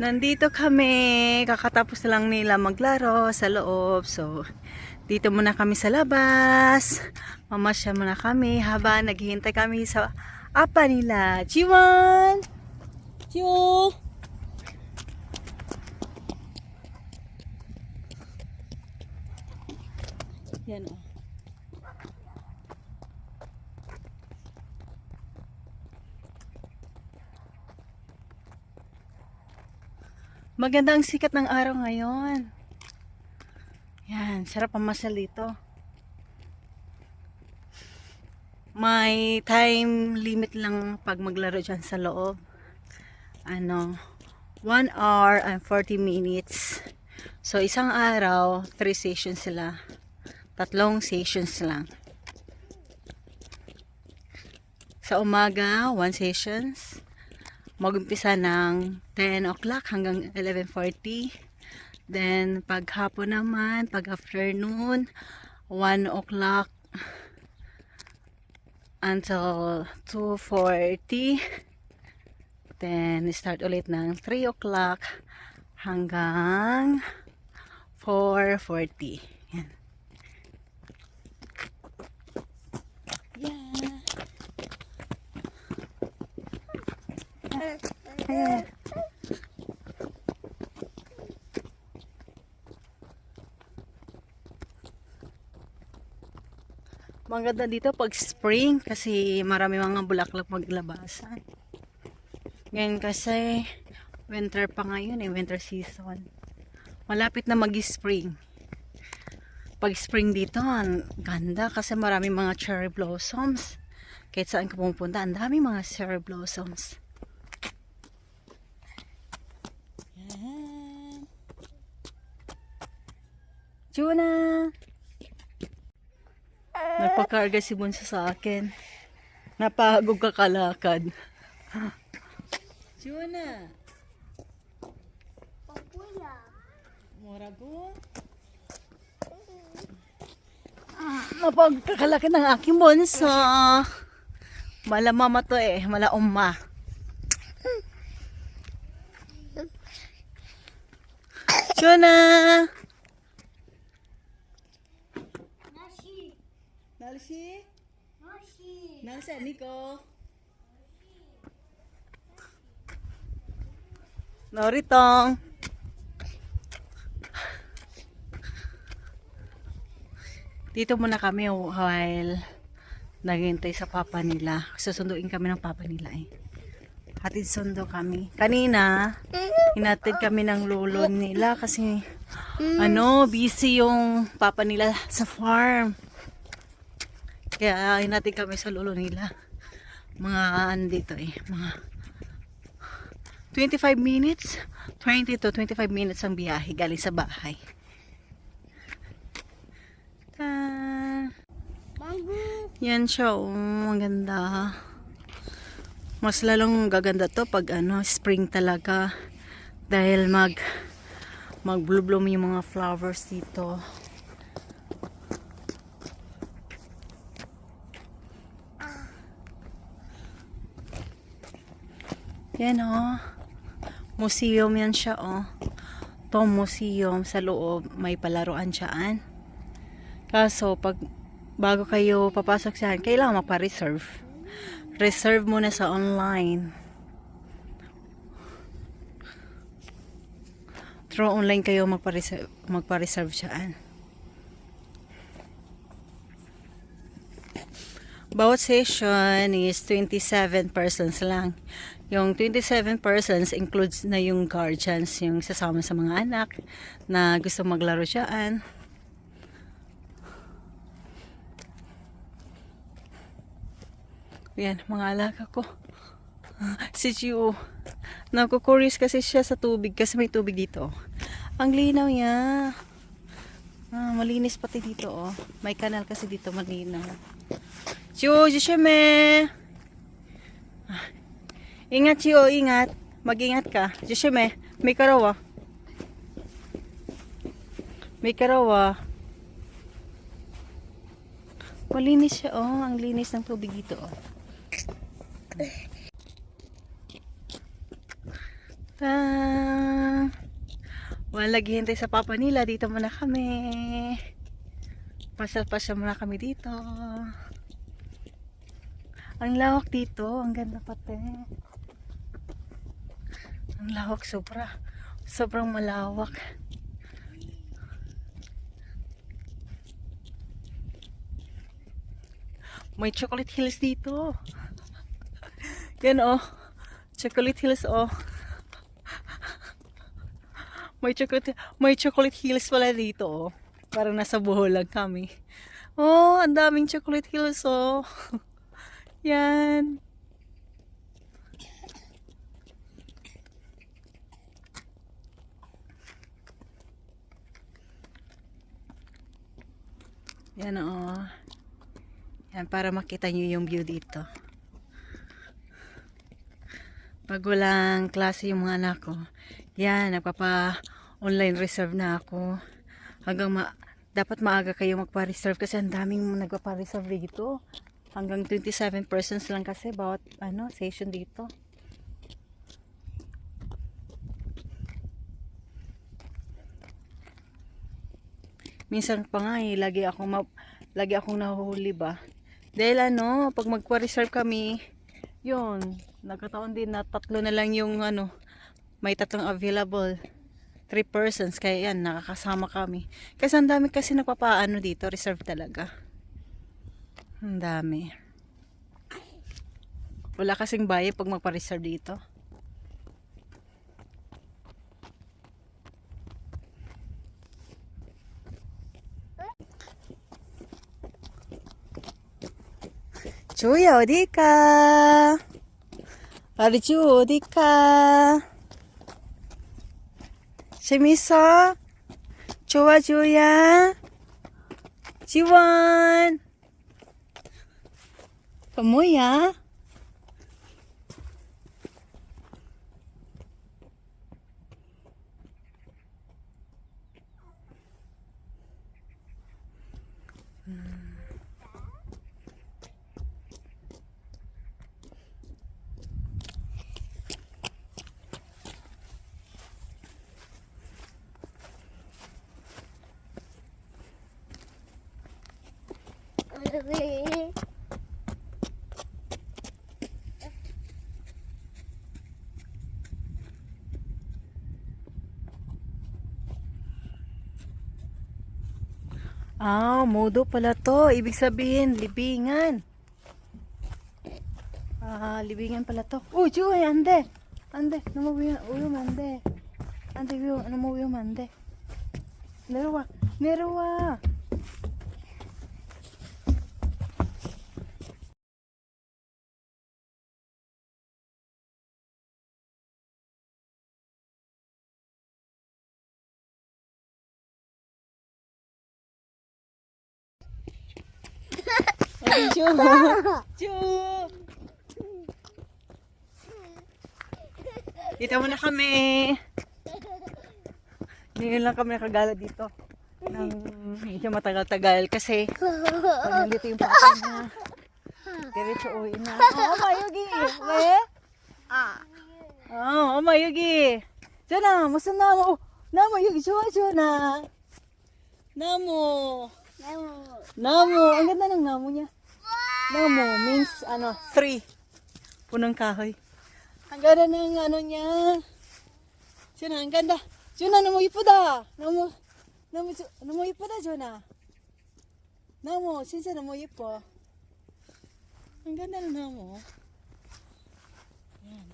Nandito kami, kakatapos lang nila maglaro sa loob. So, dito muna kami sa labas. Mamasya muna kami habang naghihintay kami sa apa nila. Chiwan! Chiwo! Yan o. Maganda ang sikat ng araw ngayon. Yan, sarap pamasyal dito. May time limit lang pag maglaro dyan sa loob. Ano, 1 hour and 40 minutes. So, isang araw, 3 sessions sila. Tatlong sessions lang. Sa umaga, 1 sessions mag-umpisa ng 10 o'clock hanggang 11.40. Then, pag hapon naman, pag afternoon, 1 o'clock until 2.40. Then, start ulit ng 3 o'clock hanggang 4.40. Yan. Yeah. Ayan. Maganda dito pag spring kasi marami mga bulaklak maglabasan. Ngayon kasi winter pa ngayon eh, winter season. Malapit na mag-spring. Pag spring dito, ang ganda kasi marami mga cherry blossoms. Kahit saan ka pumunta, ang dami mga cherry blossoms. Yan. Juna! Nagpakarga si Bunso sa akin. Napagod kakalakad. Juna! Morago? Ah, mapagkakalaki ng aking bunso. Mala mama to eh, mala umma. Juna! Nalsi? Nalsi, Nico? Noritong. Dito muna kami while naghintay sa papa nila. Susunduin kami ng papa nila eh. Hatid sundo kami. Kanina, hinatid kami ng lolo nila kasi ano, busy yung papa nila sa farm. Kaya hinatid kami sa lolo nila. Mga ano dito eh, mga 25 minutes, 20 to 25 minutes ang biyahe galing sa bahay. Ta yan siya, oh, ang ganda. Mas lalong gaganda to pag ano, spring talaga. Dahil mag mag bloom yung mga flowers dito. Yan oh. Museum yan siya oh. To museum sa loob may palaruan siyaan. Kaso pag bago kayo papasok saan, kailangan magpa-reserve. Reserve muna sa online. Through online kayo magpa-reserve, magpa-reserve siyaan. Bawat session is 27 persons lang. Yung 27 persons includes na yung guardians, yung sasama sa mga anak na gusto maglaro siyaan. Yan, mga alaga ko. Si Chiu. Nagko-curious kasi siya sa tubig kasi may tubig dito. Ang linaw niya. Ah, malinis pati dito oh. May kanal kasi dito malinaw. Chiu, Jishime. Ah, Ingat Chiu, ingat. Mag-ingat ka. Jishime, may karawa. May karawa. Malinis siya oh. Ang linis ng tubig dito oh. Ta Walang naghihintay sa papa nila. Dito muna kami. Pasal-pasal muna kami dito. Ang lawak dito. Ang ganda pati. Ang lawak sobra. Sobrang malawak. May chocolate hills dito. Yan oh. Chocolate hills oh. May chocolate, may chocolate hills pala dito oh. Parang nasa Bohol lang kami. Oh, ang daming chocolate hills oh. Yan. Yan oh. Yan, para makita nyo yung view dito. Pag walang klase yung mga anak ko, yan, nagpapa-online reserve na ako. Hanggang ma dapat maaga kayo magpa-reserve kasi ang daming nagpapa-reserve dito. Hanggang 27 persons lang kasi bawat ano, session dito. Minsan pa nga eh, lagi akong ma- lagi akong nahuhuli ba. Dahil ano, pag magpa-reserve kami, yun, nagkataon din na tatlo na lang yung ano, may tatlong available. Three persons, kaya yan, nakakasama kami. Kasi ang dami kasi nagpapaano dito, reserve talaga. Ang dami. Wala kasing bayan pag magpa-reserve dito. 主有的卡，哪里主有的卡？什么说？主啊主呀，主啊，怎么样？Ah, oh, modo pala to. Ibig sabihin, libingan. Ah, libingan pala to. Uy, chuy, ande. Ande, namuwi yung ande. Ande, namuwi yung ande. Neruwa, neruwa. Neruwa. Chu! Chu! Dito muna kami. Ngayon lang kami nakagala dito. Nang medyo matagal-tagal kasi pag nandito yung papa niya. Diretso uwi na. Oh, Mayugi! May? Ah. Oh, oh Mayugi! Diyan na, masa na mo. Na mo, Yugi, chua, chua na. Namo. Namo. Namo. Ang ganda ng namo niya. Namo means, ano, three. Punong kahoy. Ang ganda ng ano niya. Sina, ang ganda. Juna, namo ipuda. Namo, namo, namo ipuda, Juna. Namo, sinsa namo ipo. Ang ganda ng namo. Yan.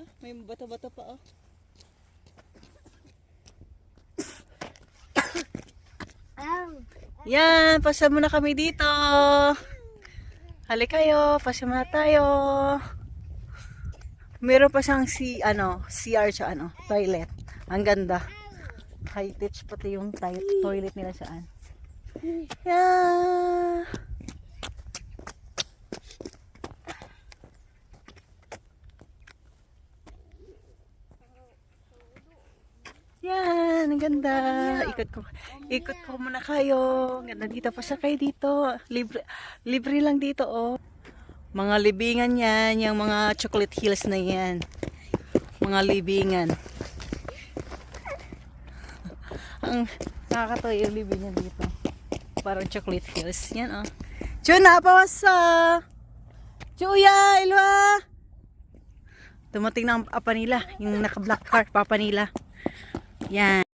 Ah, may bata-bata pa, oh. Yan, pasya muna kami dito. Halik kayo, pasya muna tayo. Meron pa siyang si ano, CR siya ano, toilet. Ang ganda. High tech pati yung toilet nila saan. Yeah. Yan, ang ganda. Ikot ko. Ikot ko muna kayo. Ang ganda dito pa siya kayo dito. Libre, libre lang dito, oh. Mga libingan yan, yung mga chocolate hills na yan. Mga libingan. Ang nakakatawa yung libing niya dito. Parang chocolate hills. Yan oh. Chuna, pawasa! Chuya, Ilwa! Dumating na ang apa nila. Yung naka-black car, papa nila. Yan.